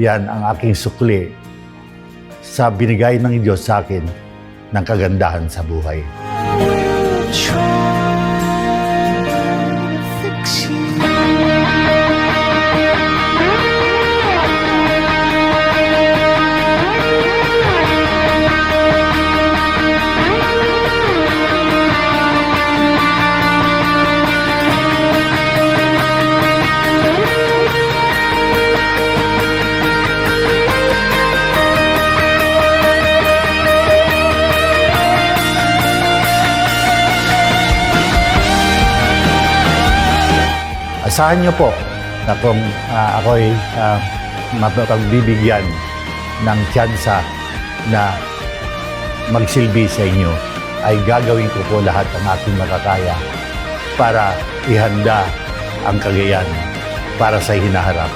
Yan ang aking sukli sa binigay ng Diyos sa akin ng kagandahan sa buhay. Asahan niyo po na kung ah, ako'y uh, mapagbibigyan ng tsansa na magsilbi sa inyo, ay gagawin ko po lahat ang aking makakaya para ihanda ang kagayan para sa hinaharap.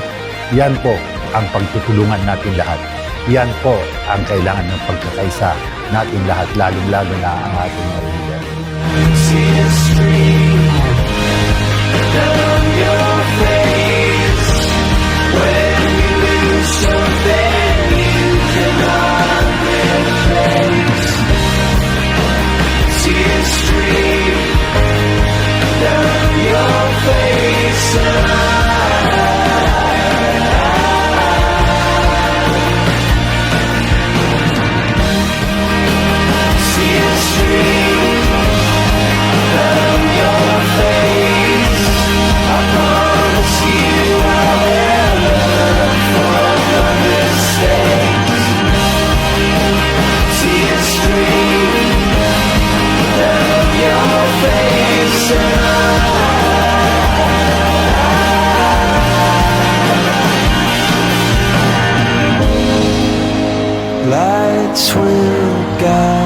Yan po ang pagtutulungan natin lahat. Yan po ang kailangan ng pagkakaisa natin lahat, lalong-lalo na ang ating Street, down your face. Lights will guide